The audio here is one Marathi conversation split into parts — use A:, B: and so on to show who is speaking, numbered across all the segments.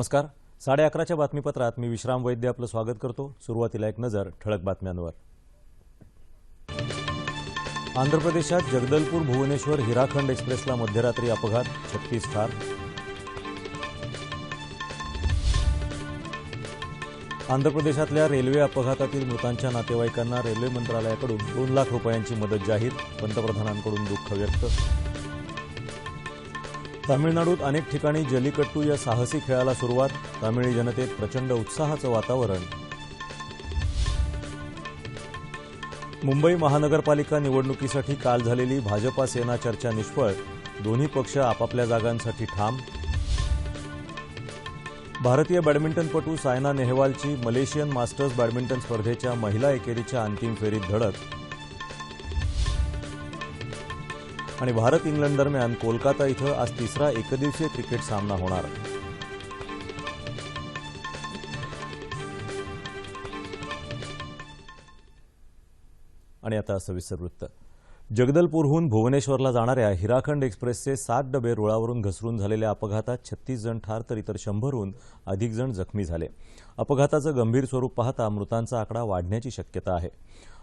A: नमस्कार. साडे अकराच्या बातमीपत्रात मी विश्राम वैद्य आपलं स्वागत करतो. सुरुवातीला एक नजर ठळक बातम्यांवर. आंध्र प्रदेशात जगदलपूर भुवनेश्वर हिराखंड एक्सप्रेसला मध्यरात्री अपघात छत्तीस ठार. आंध्र प्रदेशातल्या रेल्वे अपघातातील मृतांच्या नातेवाईकांना रेल्वे मंत्रालयाकडून दोन लाख रुपयांची मदत जाहीर पंतप्रधानांकडून दुःख व्यक्त. तामिळनाडूत अनेक ठिकाणी जलीकट्टू या साहसी खेळाला सुरुवात तामिळी जनतेत प्रचंड उत्साहाचं वातावरण. मुंबई महानगरपालिका निवडणुकीसाठी काल झालेली भाजपा सेना चर्चा निष्फळ दोन्ही पक्ष आपापल्या जागांसाठी ठाम. भारतीय बॅडमिंटनपटू सायना नेहवालची मलेशियन मास्टर्स बॅडमिंटन स्पर्धेच्या महिला एकेरीच्या अंतिम फेरीत धडक आणि भारत इंग्लंड दरम्यान कोलकाता इथं आज तिसरा एकदिवसीय क्रिकेट सामना होणार. आणि आता सविस्तर वृत्त. जगदलपूरहून भुवनेश्वरला जाणाऱ्या हिराखंड एक्सप्रेसचे सात डबे रुळावरून घसरून झालेल्या अपघातात छत्तीस जण ठार तर इतर शंभरहून अधिक जण जखमी झाले. अपघाताचं गंभीर स्वरूप पाहता मृतांचा आकडा वाढण्याची शक्यता आहे.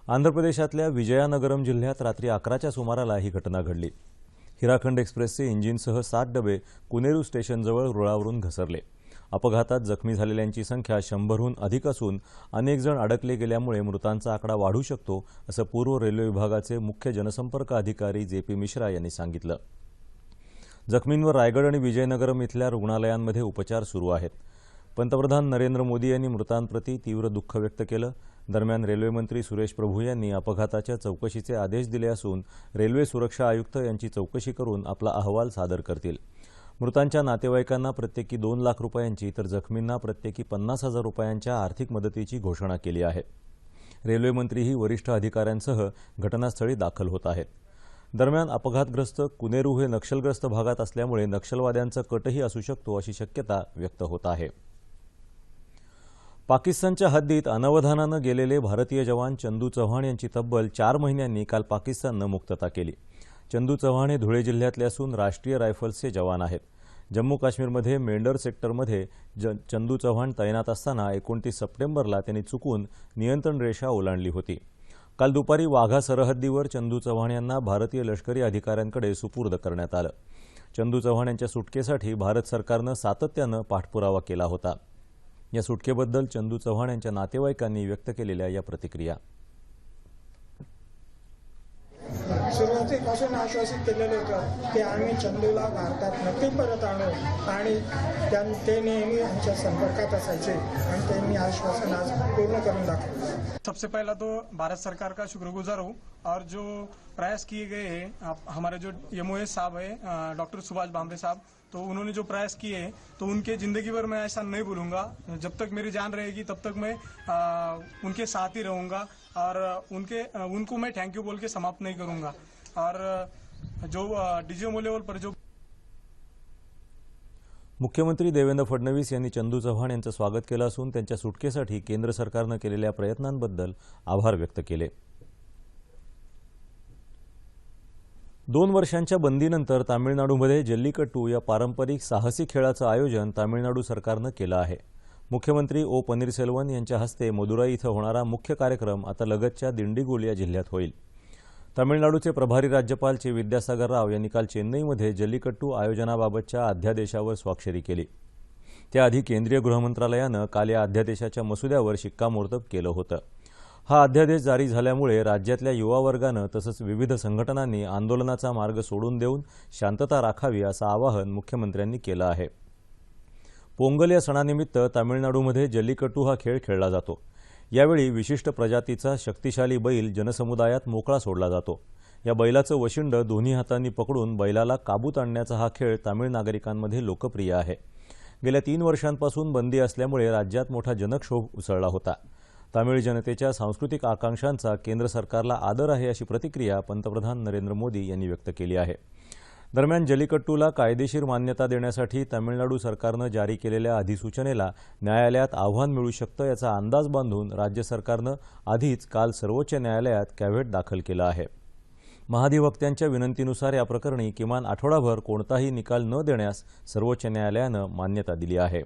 A: आंध्र प्रदेशातल्या विजयानगरम जिल्ह्यात रात्री अकराच्या सुमाराला ही घटना घडली. हिराखंड एक्सप्रेसचे इंजिनसह सात डबे कुनेरू स्टेशनजवळ रुळावरून घसरले. अपघातात जखमी झालेल्यांची संख्या शंभरहून अधिक असून अनेक जण अडकले गेल्यामुळे मृतांचा आकडा वाढू शकतो असं पूर्व रेल्वे विभागाचे मुख्य जनसंपर्क अधिकारी जे पी मिश्रा यांनी सांगितलं. जखमींवर रायगड आणि विजयनगरम इथल्या रुग्णालयांमध्ये उपचार सुरू आहेत. पंतप्रधान नरेंद्र मोदी यांनी मृतांप्रती तीव्र दुःख व्यक्त केलं. दरम्यान रेल्वेमंत्री सुरेश प्रभू यांनी अपघाताच्या चौकशीचे आदेश दिले असून रेल्वे सुरक्षा आयुक्त यांची चौकशी करून आपला अहवाल सादर करतील. मृतांच्या नातेवाईकांना प्रत्येकी दोन लाख रुपयांची तर जखमींना प्रत्येकी पन्नास हजार रुपयांच्या आर्थिक मदतीची घोषणा केली आहे. रेल्वेमंत्रीही वरिष्ठ अधिकाऱ्यांसह घटनास्थळी दाखल होत आहेत. दरम्यान अपघातग्रस्त कुनेरू हे नक्षलग्रस्त भागात असल्यामुळे नक्षलवाद्यांचा कटही असू शकतो अशी शक्यता व्यक्त होत आहे. पाकिस्तानच्या हद्दीत अनवधानानं गेलेले भारतीय जवान चंदू चव्हाण यांची तब्बल चार महिन्यांनी काल पाकिस्ताननं मुक्तता केली. चंदू चव्हाण हे धुळे जिल्ह्यातले असून राष्ट्रीय रायफल्सचे जवान आहेत. जम्मू काश्मीरमध्ये मेंढर सेक्टरमध्ये ज चंदू चव्हाण तैनात असताना एकोणतीस सप्टेंबरला त्यांनी चुकून नियंत्रण रेषा ओलांडली होती. काल दुपारी वाघा सरहद्दीवर चंदू चव्हाण यांना भारतीय लष्करी अधिकाऱ्यांकडे सुपूर्द करण्यात आलं. चंदू चव्हाण यांच्या सुटकेसाठी भारत सरकारनं सातत्यानं पाठपुरावा केला होता. या सुटकेबद्दल चंदू चव्हाण यांच्या नातेवाईकांनी व्यक्त केलेल्या या प्रतिक्रिया.
B: सुरुवातीपासून आश्वासित केलेलं होतं की आम्ही चंदूला भारतात नक्की परत आणू आणि त्यां ते नेहमी आमच्या संपर्कात असायचे आणि त्यांनी आश्वासन आज पूर्ण करून दाखवलं
C: सबसे पहला तो भारत सरकार का शुक्रगुजार हूँ और जो प्रयास किए गए हैं हमारे जो एम साहब है डॉक्टर सुभाष भामरे साहब तो उन्होंने जो प्रयास किए हैं तो उनके ज़िंदगी भर मैं ऐसा नहीं भूलूँगा। जब तक मेरी जान रहेगी तब तक मैं आ, उनके साथ ही रहूँगा और उनके उनको मैं थैंक यू बोल के समाप्त नहीं करूँगा। और जो डीजीएमओ लेवल पर जो
A: मुख्यमंत्री देवेंद्र फडणवीस यांनी चंदू चव्हाण यांचं स्वागत केलं असून त्यांच्या सुटकेसाठी केंद्र सरकारनं केलेल्या प्रयत्नांबद्दल आभार व्यक्त केले. दोन वर्षांच्या बंदीनंतर तामिळनाडूमध्ये जल्लीकट्टू या पारंपरिक साहसी खेळाचं आयोजन तामिळनाडू सरकारनं केलं आहे. मुख्यमंत्री ओ पन्नीरसेल्वन यांच्या हस्ते मदुराई इथं होणारा मुख्य कार्यक्रम आता लगतच्या दिंडीगुल या जिल्ह्यात होईल. तामिळनाडूचे प्रभारी राज्यपाल चे विद्यासागर राव यांनी काल चेन्नईमध्ये जल्लीकट्टू आयोजनाबाबतच्या अध्यादेशावर स्वाक्षरी केली. त्याआधी केंद्रीय गृहमंत्रालयानं काल या अध्यादेशाच्या मसुद्यावर शिक्कामोर्तब केलं होतं. हा अध्यादेश जारी झाल्यामुळे राज्यातल्या युवा वर्गानं तसंच विविध संघटनांनी आंदोलनाचा मार्ग सोडून देऊन शांतता राखावी असं आवाहन मुख्यमंत्र्यांनी केलं आहे. पोंगल या सणानिमित्त तामिळनाडूमध्ये जल्लीकट्टू हा खेळ खेळला जातो. यावेळी विशिष्ट प्रजातीचा शक्तिशाली बैल जनसमुदायात मोकळा सोडला जातो. या बैलाचं वशिंड दोन्ही हातांनी पकडून बैलाला काबूत आणण्याचा हा खेळ तामिळ नागरिकांमध्ये लोकप्रिय आहे. गेल्या तीन वर्षांपासून बंदी असल्यामुळे राज्यात मोठा जनक्षोभ उसळला होता. तामिळ जनतेच्या सांस्कृतिक आकांक्षांचा केंद्र सरकारला आदर आहे अशी प्रतिक्रिया पंतप्रधान नरेंद्र मोदी यांनी व्यक्त केली आहे. दरम्यान जलीकट्टूला कायदेशीर मान्यता देण्यासाठी तामिळनाडू सरकारनं जारी केलेल्या अधिसूचनेला न्यायालयात आव्हान मिळू शकतं याचा अंदाज बांधून राज्य सरकारनं आधीच काल सर्वोच्च न्यायालयात कॅव्हेट दाखल केलं आहे. महाधिवक्त्यांच्या विनंतीनुसार या प्रकरणी किमान आठवडाभर कोणताही निकाल न देण्यास सर्वोच्च न्यायालयानं मान्यता दिली आहे.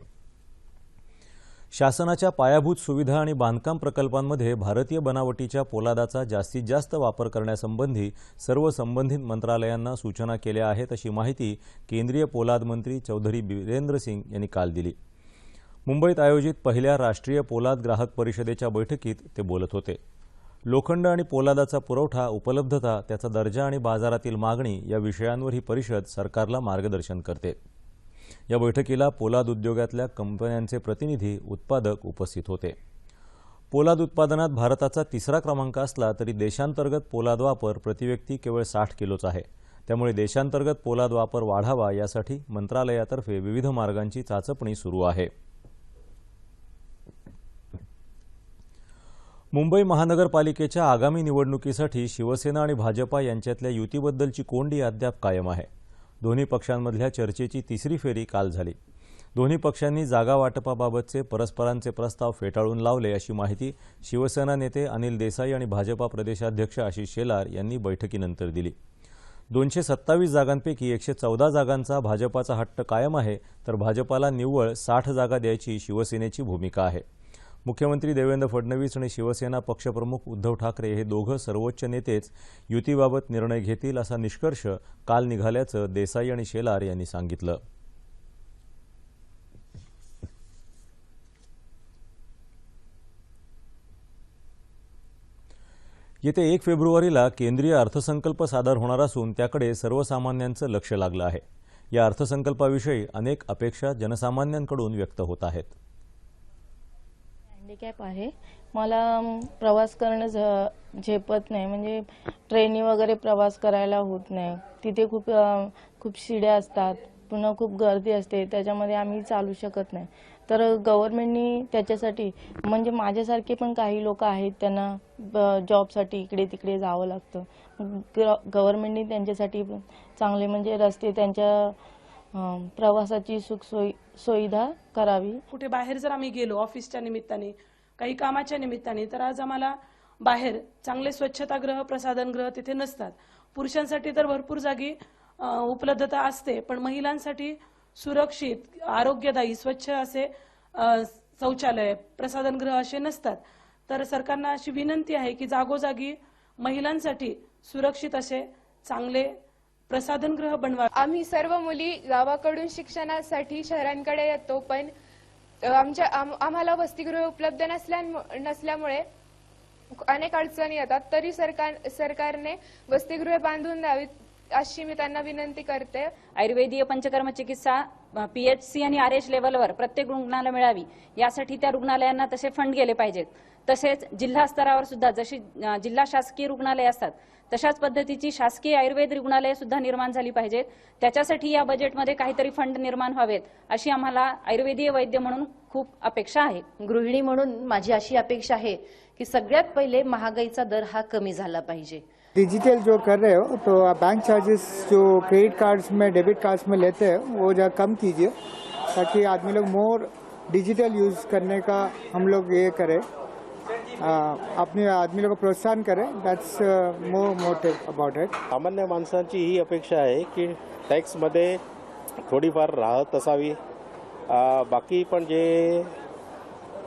A: शासनाच्या पायाभूत सुविधा आणि बांधकाम प्रकल्पांमध्ये भारतीय बनावटीच्या पोलादाचा जास्तीत जास्त वापर करण्यासंबंधी सर्व संबंधित मंत्रालयांना सूचना केल्या आहेत अशी माहिती केंद्रीय पोलाद मंत्री चौधरी बिरेंद्र सिंग यांनी काल दिली. मुंबईत आयोजित पहिल्या राष्ट्रीय पोलाद ग्राहक परिषदेच्या बैठकीत ते बोलत होते. लोखंड आणि पोलादाचा पुरवठा उपलब्धता त्याचा दर्जा आणि बाजारातील मागणी या विषयांवर ही परिषद सरकारला मार्गदर्शन करते. या बैठकीला पोलाद उद्योगातल्या कंपन्यांचे प्रतिनिधी उत्पादक उपस्थित होते. पोलाद उत्पादनात भारताचा तिसरा क्रमांक असला तरी देशांतर्गत पोलाद वापर प्रतिव्यक्ती केवळ साठ किलोच आहे. त्यामुळे देशांतर्गत पोलाद वापर वाढावा यासाठी मंत्रालयातर्फे विविध मार्गांची चाचपणी सुरू आहे. मुंबई महानगरपालिकेच्या आगामी निवडणुकीसाठी शिवसेना आणि भाजपा यांच्यातल्या युतीबद्दलची कोंडी अद्याप कायम आहे. दोन्ही पक्षांमधल्या चर्चेची तिसरी फेरी काल झाली. दोन्ही पक्षांनी जागा वाटपाबाबतचे परस्परांचे प्रस्ताव फेटाळून लावले अशी माहिती शिवसेना नेते अनिल देसाई आणि भाजपा प्रदेशाध्यक्ष आशिष शेलार यांनी बैठकीनंतर दिली. दोनशे सत्तावीस जागांपैकी एकशे चौदा जागांचा भाजपाचा हट्ट कायम आहे तर भाजपाला निव्वळ साठ जागा द्यायची शिवसेनेची भूमिका आहे. मुख्यमंत्री देवेंद्र फडणवीस आणि शिवसेना पक्षप्रमुख उद्धव ठाकरे हे दोघं सर्वोच्च नेतेच युतीबाबत निर्णय घेतील असा निष्कर्ष काल निघाल्याचं देसाई आणि शेलार यांनी सांगितलं. येत्या एक फेब्रुवारीला केंद्रीय अर्थसंकल्प सादर होणार असून त्याकडे सर्वसामान्यांचं लक्ष लागलं आहे. या अर्थसंकल्पाविषयी अनेक अपेक्षा जनसामान्यांकडून व्यक्त होत आहेत.
D: हँडिकॅप आहे. मला प्रवास करणं झ- झेपत नाही. म्हणजे ट्रेननी वगैरे प्रवास करायला होत नाही. तिथे खूप अ, खूप शिड्या असतात. पुन्हा खूप गर्दी असते. त्याच्यामध्ये आम्ही चालू शकत नाही. तर गव्हर्नमेंटनी त्याच्यासाठी म्हणजे माझ्यासारखे पण काही लोक आहेत त्यांना ब- जॉबसाठी इकडे तिकडे जावं लागतं. गव्हर्नमेंटनी त्यांच्यासाठी पण चांगले म्हणजे रस्ते त्यांच्या प्रवासाची सुखसोयी सुविधा करावी.
E: कुठे बाहेर जर आम्ही गेलो ऑफिसच्या निमित्ताने काही कामाच्या निमित्ताने तर आज आम्हाला बाहेर चांगले स्वच्छतागृह प्रसाधनगृह तिथे नसतात. पुरुषांसाठी तर भरपूर जागी उपलब्धता असते पण महिलांसाठी सुरक्षित आरोग्यदायी स्वच्छ असे शौचालय प्रसाधनगृह असे नसतात. तर सरकारना अशी विनंती आहे की जागोजागी महिलांसाठी सुरक्षित असे चांगले प्रसाधनगृह बनवा.
F: आम्ही सर्व मुली गावाकडून शिक्षणासाठी शहरांकडे येतो पण आमच्या आम- आम्हाला वसतिगृह उपलब्ध नसल्या नसल्यामुळे अनेक अडचणी येतात. तरी सरकार सरकारने वसतिगृह बांधून द्यावीत अशी मी त्यांना विनंती करते.
G: आयुर्वेदीय पंचकर्म चिकित्सा पीएचसी आणि आर एच लेवलवर प्रत्येक रुग्णाला मिळावी यासाठी त्या रुग्णालयांना तसे फंड गेले पाहिजेत. तसेच जिल्हा स्तरावर सुद्धा जशी जिल्हा शासकीय रुग्णालय असतात तशाच पद्धतीची शासकीय आयुर्वेद रुग्णालये सुद्धा निर्माण झाली पाहिजेत. त्याच्यासाठी या बजेटमध्ये काहीतरी फंड निर्माण व्हावेत अशी आम्हाला आयुर्वेदीय वैद्य म्हणून खूप अपेक्षा आहे.
H: गृहिणी म्हणून माझी अशी अपेक्षा आहे की सगळ्यात पहिले महागाईचा दर हा कमी झाला पाहिजे.
I: डिजिटल जो कर रहे हो तो आप बैंक चार्जेस जो क्रेडिट कार्ड्स में डेबिट कार्ड्स में लेते हैं वो जरा कम कीजिए ताकि आदमी लोग मोर डिजिटल यूज़ करने का हम लोग ये करें। आ, आदमी लोग प्रोत्साहन करें that's more motive about it
J: सामान्य माणसांची ही अपेक्षा आहे की टॅक्समध्ये थोडीफार राहत असावी. बाकी पण जे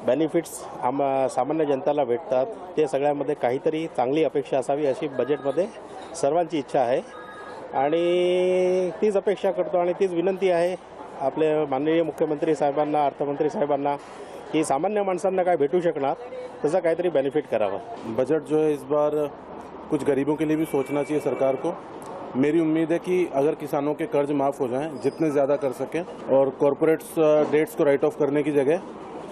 J: बेनिफिट्स आम सामान्य जनताला भेटतात ते सगळ्यामध्ये काहीतरी चांगली अपेक्षा असावी अशी बजेटमध्ये सर्वांची इच्छा आहे. आणि तीच अपेक्षा करतो आणि तीच विनंती आहे आपले माननीय मुख्यमंत्री साहेबांना अर्थमंत्री साहेबांना की सामान्य माणसांना काय भेटू शकणार त्याचा काहीतरी बेनिफिट करावं.
K: बजट जो है इस बार कुछ गरीबों के लिए भी सोचना चाहिए सरकार को। मेरी उम्मीद है कि अगर किसानों के कर्ज माफ़ हो जाएं जितने ज़्यादा कर सकें और कॉरपोरेट्स डेट्स को राइट ऑफ करने की जगह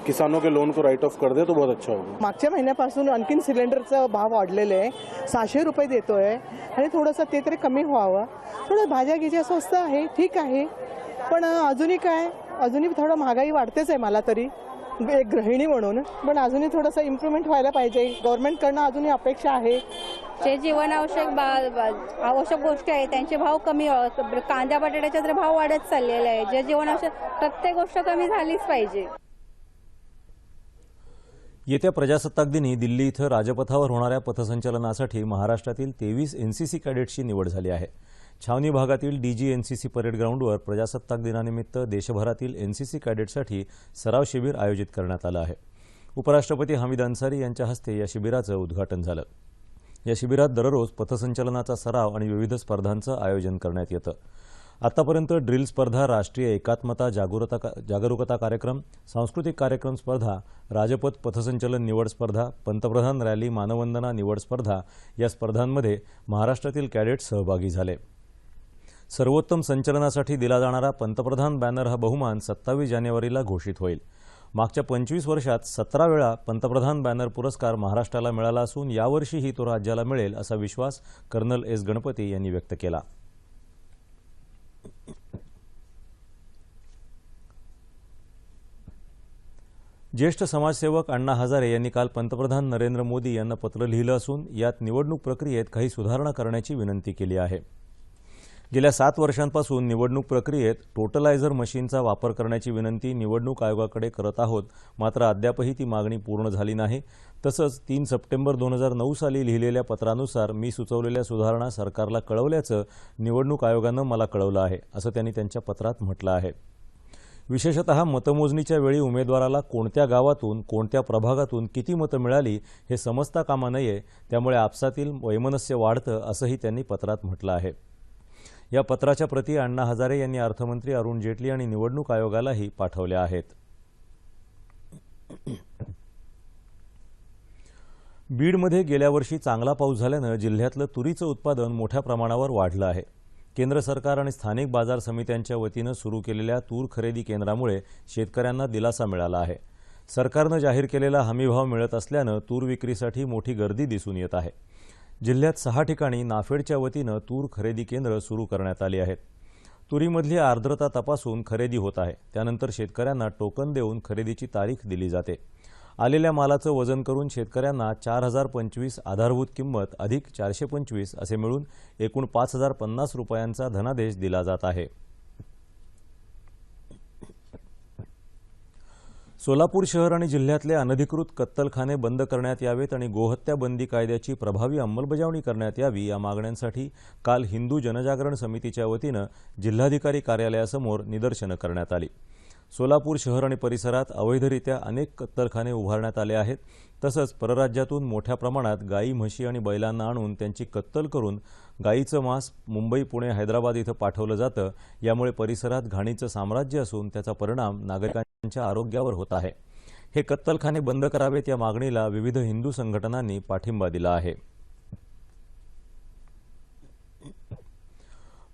K: किसानों के लोन को राइट ऑफ कर दे तो बहुत अच्छा होगा।
L: मागच्या महिन्यापासून आणखीन सिलेंडरचा भाव वाढलेले आहे. सहाशे रुपये देतोय. आणि थोडंसं ते तरी कमी व्हावं. थोडं भाज्या गिज्या स्वस्त आहे ठीक आहे. पण अजूनही काय? अजूनही थोडं महागाई वाढतेच आहे मला तरी. एक गृहिणी म्हणून. पण अजूनही थोडंसं इम्प्रुव्हमेंट व्हायला पाहिजे. गव्हर्नमेंटकडनं अजूनही अपेक्षा आहे.
M: जे जीवनावश्यक आवश्यक गोष्टी आहेत त्यांचे भाव कमी. कांद्या बटाट्याचे तर भाव वाढत चाललेले आहे जे जीवनावश्यक प्रत्येक गोष्ट कमी झालीच पाहिजे.
A: येत्या प्रजासत्ताक दिनी दिल्ली इथं राजपथावर होणाऱ्या पथसंचलनासाठी महाराष्ट्रातील तेवीस एनसीसी कॅडेट्सची निवड झाली आहे. छावणी भागातील डीजी एनसीसी परेड ग्राउंडवर प्रजासत्ताक दिनानिमित्त देशभरातील एनसीसी कॅडेटसाठी सराव शिबिर आयोजित करण्यात आलं आहे. उपराष्ट्रपती हमीद अन्सारी यांच्या हस्ते या शिबिराचं उद्घाटन झालं. या शिबिरात दररोज पथसंचलनाचा सराव आणि विविध स्पर्धांचं आयोजन करण्यात येतं. आतापर्यंत ड्रिल स्पर्धा राष्ट्रीय एकात्मता जागरूकता जागरूकता कार्यक्रम सांस्कृतिक कार्यक्रम स्पर्धा राजपथ पथसंचलन निवड स्पर्धा पंतप्रधान रॅली मानवंदना निवड स्पर्धा या स्पर्धांमध्ये महाराष्ट्रातील कॅडेट सहभागी झाले. सर्वोत्तम संचलनासाठी दिला जाणारा पंतप्रधान बॅनर हा बहुमान सत्तावीस जानेवारीला घोषित होईल. मागच्या पंचवीस वर्षात सतरा वेळा पंतप्रधान बॅनर पुरस्कार महाराष्ट्राला मिळाला असून यावर्षीही तो राज्याला मिळेल असा विश्वास कर्नल एस गणपती यांनी व्यक्त केला. ज्येष्ठ समाजसेवक अण्णा हजारे यांनी काल पंतप्रधान नरेंद्र मोदी यांना पत्र लिहिलं असून यात निवडणूक प्रक्रियेत काही सुधारणा करण्याची विनंती केली आहे. गेल्या सात वर्षांपासून निवडणूक प्रक्रियेत टोटलायझर मशीनचा वापर करण्याची विनंती निवडणूक आयोगाकडे करत आहोत. मात्र अद्यापही ती मागणी पूर्ण झाली नाही. तसंच तीन सप्टेंबर दोन हजार नऊ साली लिहिलेल्या पत्रानुसार मी सुचवलेल्या सुधारणा सरकारला कळवल्याचं निवडणूक आयोगानं मला कळवलं आहे असं त्यांनी त्यांच्या पत्रात म्हटलं आहे. विशेषतः मतमोजणीच्या वेळी उमेदवाराला कोणत्या गावातून कोणत्या प्रभागातून किती मतं मिळाली हे समजता कामा नये त्यामुळे आपसातील वैमनस्य वाढतं असंही त्यांनी पत्रात म्हटलं आहे. या पत्राच्या प्रती अण्णा हजारे यांनी अर्थमंत्री अरुण जेटली आणि निवडणूक आयोगालाही पाठवल्या आहेत. बीडमध्ये गेल्या वर्षी चांगला पाऊस झाल्यानं जिल्ह्यातलं तुरीचं उत्पादन मोठ्या प्रमाणावर वाढलं आहे. केंद्र सरकार आणि स्थानिक बाजार समित्यांच्या वतीनं सुरू केलेल्या तूर खरेदी केंद्रामुळे शेतकऱ्यांना दिलासा मिळाला आहे. सरकारनं जाहीर केलेला हमीभाव मिळत असल्यानं तूर विक्रीसाठी मोठी गर्दी दिसून येत आहे. जिल्ह्यात सहा ठिकाणी नाफेडच्या वतीनं तूर खरेदी केंद्र सुरू करण्यात आली आहेत. तुरीमधली आर्द्रता तपासून खरेदी होत आहे. त्यानंतर शेतकऱ्यांना टोकन देऊन खरेदीची तारीख दिली जाते. आलेल्या मालाचं वजन करून शेतकऱ्यांना चार हजार पंचवीस आधारभूत किंमत अधिक चारशे पंचवीस असे मिळून एकूण पाच हजार पन्नास रुपयांचा धनादेश दिला जात आहे. सोलापूर शहर आणि जिल्ह्यातले अनधिकृत कत्तलखाने बंद करण्यात यावेत आणि गोहत्या बंदी कायद्याची प्रभावी अंमलबजावणी करण्यात यावी या मागण्यांसाठी काल हिंदू जनजागरण समितीच्या वतीनं जिल्हाधिकारी कार्यालयासमोर निदर्शनं करण्यात आली. सोलापूर शहर आणि परिसरात अवैधरित्या अनेक कत्तलखाने उभारण्यात आले आहेत. तसंच परराज्यातून मोठ्या प्रमाणात गायी म्हशी आणि बैलांना आणून त्यांची कत्तल करून गायीचं मांस मुंबई पुणे हैदराबाद इथं पाठवलं जातं. यामुळे परिसरात घाणीचं साम्राज्य असून त्याचा परिणाम नागरिकांच्या आरोग्यावर होत आहे. हे कत्तलखाने बंद करावेत या मागणीला विविध हिंदू संघटनांनी पाठिंबा दिला आहे.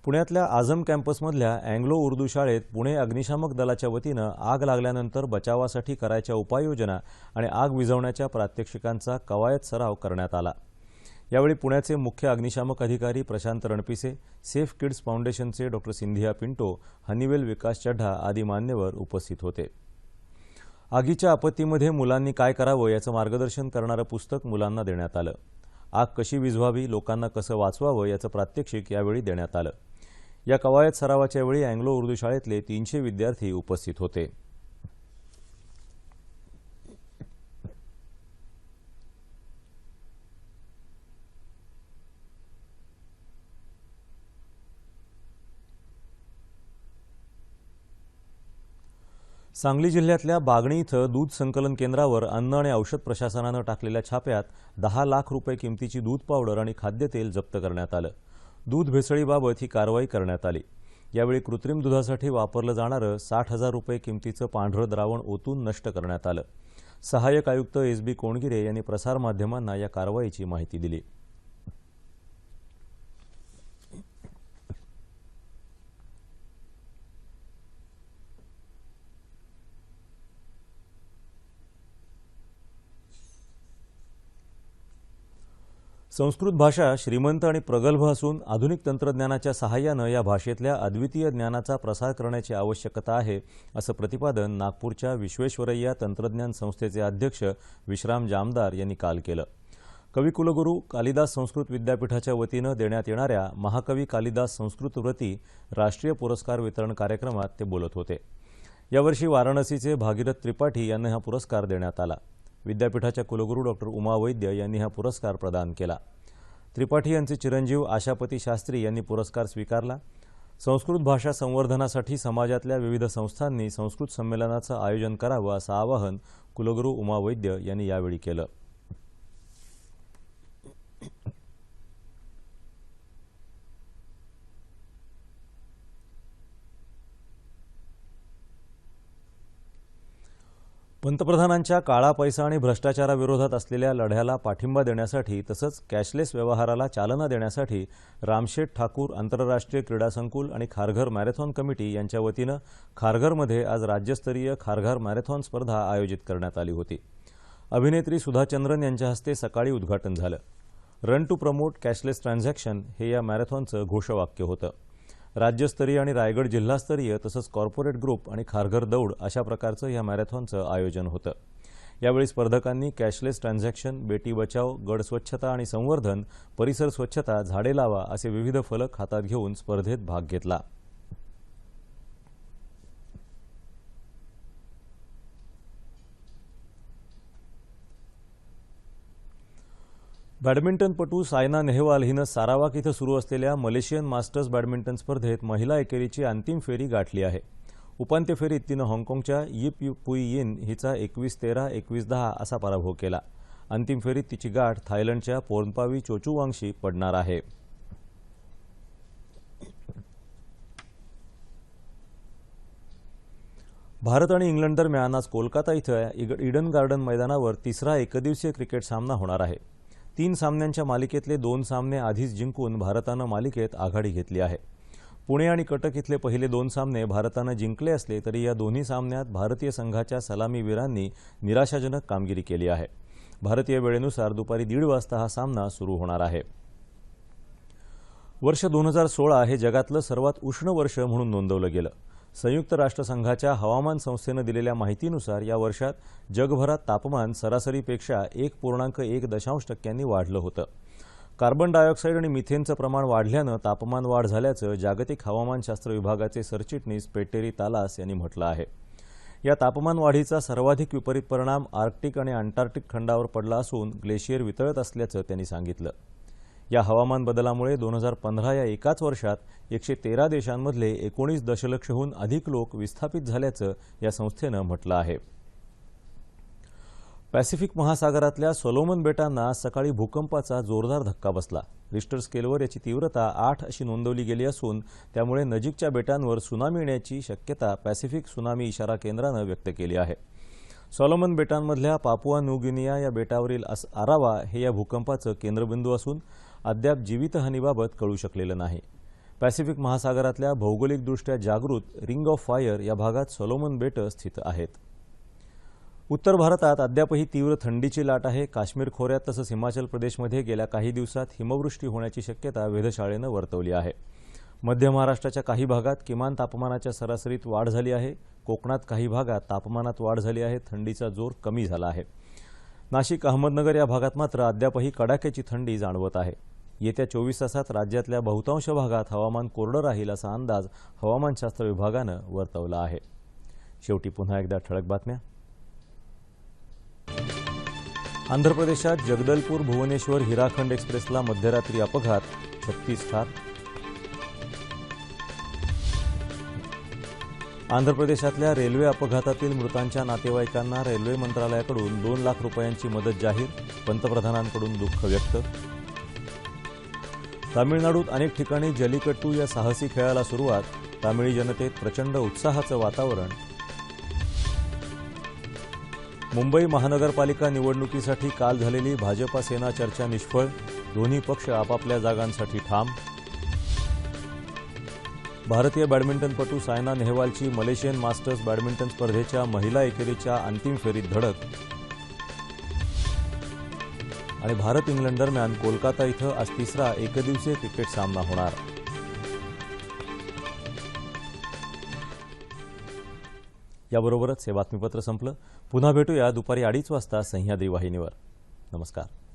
A: पुण्यातल्या आझम कॅम्पसमधल्या अँग्लो उर्दू शाळेत पुणे अग्निशामक दलाच्या वतीनं आग लागल्यानंतर बचावासाठी करायच्या उपाययोजना आणि आग विझवण्याच्या प्रात्यक्षिकांचा कवायत सराव करण्यात आला. यावेळी पुण्याचे मुख्य अग्निशामक अधिकारी प्रशांत रणपिसे सेफ किड्स फाउंडेशनचे doctor Cynthia Pinto Honeywell Vikas Chadha आदी मान्यवर उपस्थित होते. आगीच्या आपत्तीमध्ये मुलांनी काय करावं याचं मार्गदर्शन करणारं पुस्तक मुलांना देण्यात आलं. आग कशी विझवावी लोकांना कसं वाचवावं याचं प्रात्यक्षिक यावेळी देण्यात आलं. या कवायत सरावाच्या वेळी अँग्लो उर्दू शाळेतले तीनशे विद्यार्थी उपस्थित होते. सांगली जिल्ह्यातल्या बागणी इथं दूध संकलन केंद्रावर अन्न आणि औषध प्रशासनानं टाकलेल्या छाप्यात दहा लाख रुपये किमतीची दूध पावडर आणि खाद्यतेल जप्त करण्यात आलं. दूध भेसळीबाबत ही कारवाई करण्यात आली. यावेळी कृत्रिम दुधासाठी वापरलं जाणारं साठ हजार रुपये किमतीचं पांढरं द्रावण ओतून नष्ट करण्यात आलं. सहाय्यक आयुक्त एस बी कोणगिरे यांनी प्रसारमाध्यमांना या कारवाईची माहिती दिली. संस्कृत भाषा श्रीमंत आणि प्रगल्भ असून आधुनिक तंत्रज्ञानाच्या सहाय्यानं या भाषेतल्या अद्वितीय ज्ञानाचा प्रसार करण्याची आवश्यकता आहे असं प्रतिपादन नागपूरच्या विश्वेश्वरय्या तंत्रज्ञान संस्थेचे अध्यक्ष विश्राम जामदार यांनी काल केलं. कविकुलगुरू कालिदास संस्कृत विद्यापीठाच्या वतीनं देण्यात येणाऱ्या महाकवी कालिदास संस्कृत व्रती राष्ट्रीय पुरस्कार वितरण कार्यक्रमात ते बोलत होते. यावर्षी वाराणसीचे भागीरथ त्रिपाठी यांना हा पुरस्कार देण्यात आला. विद्यापीठाच्या कुलगुरू डॉक्टर उमा वैद्य यांनी हा पुरस्कार प्रदान केला. त्रिपाठी यांचे चिरंजीव आशापती शास्त्री यांनी पुरस्कार स्वीकारला. संस्कृत भाषा संवर्धनासाठी समाजातल्या विविध संस्थांनी संस्कृत संमेलनाचं आयोजन करावं असं आवाहन कुलगुरू उमा वैद्य यांनी यावेळी केलं. पंतप्रधानांच्या काळा पैसा आणि भ्रष्टाचाराविरोधात असलेल्या लढ्याला पाठिंबा देण्यासाठी तसंच कॅशलेस व्यवहाराला चालना देण्यासाठी रामशेठ ठाकूर आंतरराष्ट्रीय क्रीडा संकुल आणि खारघर मॅरेथॉन कमिटी यांच्या वतीनं खारघरमध्ये आज राज्यस्तरीय खारघर मॅरेथॉन स्पर्धा आयोजित करण्यात आली होती. अभिनेत्री सुधाचंद्रन यांच्या हस्ते सकाळी उद्घाटन झालं. Run to promote cashless transaction हे या मॅरेथॉनचं घोषवाक्य होतं. राज्यस्तरीय आणि रायगड जिल्हास्तरीय तसंच कॉर्पोरेट ग्रुप आणि खारघर दौड अशा प्रकारचं या मॅरेथॉनचं आयोजन होतं. यावेळी स्पर्धकांनी कॅशलेस ट्रान्झॅक्शन बेटी बचाव गड स्वच्छता आणि संवर्धन परिसर स्वच्छता झाडे लावा असे विविध फलक हातात घेऊन स्पर्धेत भाग घेतला. बॅडमिंटनपटू सायना नेहवाल हिनं सारावाक इथं सुरू असलेल्या मलेशियन मास्टर्स बॅडमिंटन स्पर्धेत महिला एकेरीची अंतिम फेरी गाठली आहे. उपांत्य फेरीत तिनं हाँगकाँगच्या यिप पुई यिन हिचा एकवीस तेरा एकवीस दहा असा पराभव केला. अंतिम फेरीत तिची गाठ थायलंडच्या पोर्नपावी चोचुवांगशी पडणार आहे. भारत आणि इंग्लंड दरम्यान आज कोलकाता इथं इडन ईडन गार्डन मैदानावर तिसरा एकदिवसीय क्रिकेट सामना होणार आहे. तीन सामन्यांच्या मालिकेतले दोन सामने आधीच जिंकून भारतानं मालिकेत आघाडी घेतली आहे. पुणे आणि कटक इथले पहिले दोन सामने भारतानं जिंकले असले तरी या दोन्ही सामन्यात भारतीय संघाच्या सलामीवीरांनी निराशाजनक कामगिरी केली आहे. भारतीय वेळेनुसार दुपारी दीड वाजता हा सामना सुरू होणार आहे. वर्ष दोन हजार सोळा हे जगातलं सर्वात उष्ण वर्ष म्हणून नोंदवलं गेलं. संयुक्त राष्ट्रसंघाच्या हवामान संस्थेनं दिलेल्या माहितीनुसार या वर्षात जगभरात तापमान सरासरीपेक्षा एक पूर्णांक एक दशांश टक्क्यांनी वाढलं होतं. कार्बन डायऑक्साईड आणि मिथेनचं प्रमाण वाढल्यानं तापमान वाढ झाल्याचं जागतिक हवामानशास्त्र विभागाचे सरचिटणीस पेटेरी तालास यांनी म्हटलं आहे. या तापमान वाढीचा सर्वाधिक विपरीत परिणाम आर्क्टिक आणि अंटार्क्टिक खंडावर पडला असून ग्लेशियर वितळत असल्याचं त्यांनी सांगितलं. या हवामान बदलामुळे दोन हजार पंधरा या एकाच वर्षात एकशे तेरा देशांमधले एकोणीस दशलक्षहून अधिक लोक विस्थापित झाल्याचं या संस्थेनं म्हटलं आहे. पॅसिफिक महासागरातल्या सोलोमन बेटांना सकाळी भूकंपाचा जोरदार धक्का बसला. रिस्टर स्केलवर याची तीव्रता आठ अशी नोंदवली गेली असून त्यामुळे नजीकच्या बेटांवर सुनामी येण्याची शक्यता पॅसिफिक सुनामी इशारा केंद्रानं व्यक्त केली आहे. सॉलोमन बेटांमधल्या पापुआ न्यूगिनिया या बेटावरील आरावा हे या भूकंपाचं केंद्रबिंदू असून अद्याप जीवितहानीबाबत कळू शकलेलं नाही. पॅसिफिक महासागरातल्या भौगोलिकदृष्ट्या जागृत रिंग ऑफ फायर या भागात सोलोमन बेटं स्थित आहेत. उत्तर भारतात अद्यापही तीव्र थंडीची लाट आहे. काश्मीर खोऱ्यात तसंच हिमाचल प्रदेशमध्ये गेल्या काही दिवसात हिमवृष्टी होण्याची शक्यता वेधशाळेनं वर्तवली आहे. मध्य महाराष्ट्राच्या काही भागात किमान तापमानाच्या सरासरीत वाढ झाली आहे. कोकणात काही भागात तापमानात वाढ झाली आहे. थंडीचा जोर कमी झाला आहे. नाशिक अहमदनगर या भागात मात्र अद्यापही कडाक्याची थंडी जाणवत आहे. येत्या चोवीस तासात राज्यातल्या बहुतांश भागात हवामान कोरडं राहील असा अंदाज हवामानशास्त्र विभागानं वर्तवला आहे. शेवटी पुन्हा एकदा ठळक बातम्या. आंध्र प्रदेशात जगदलपूर भुवनेश्वर हिराखंड एक्सप्रेसला मध्यरात्री अपघात छत्तीस ठार. आंध्र प्रदेशातल्या रेल्वे अपघातातील मृतांच्या नातेवाईकांना रेल्वे मंत्रालयाकडून दोन लाख रुपयांची मदत जाहीर पंतप्रधानांकडून दुःख व्यक्त. तामिळनाडूत अनेक ठिकाणी जलीकट्टू या साहसी खेळाला सुरुवात तामिळी जनतेत प्रचंड उत्साहाचं वातावरण. मुंबई महानगरपालिका निवडणुकीसाठी काल झालेली भाजपा सेना चर्चा निष्फळ दोन्ही पक्ष आपापल्या जागांसाठी ठाम. भारतीय बॅडमिंटनपटू सायना नेहवालची मलेशियन मास्टर्स बॅडमिंटन स्पर्धेच्या महिला एकेरीच्या अंतिम फेरीत धडक आणि भारत इंग्लंड दरम्यान कोलकाता इथं आज तिसरा एकदिवसीय क्रिकेट सामना होणार. याबरोबरच हे बातमीपत्र संपलं. पुन्हा भेटूया दुपारी अडीच वाजता सह्याद्री वाहिनीवर. नमस्कार.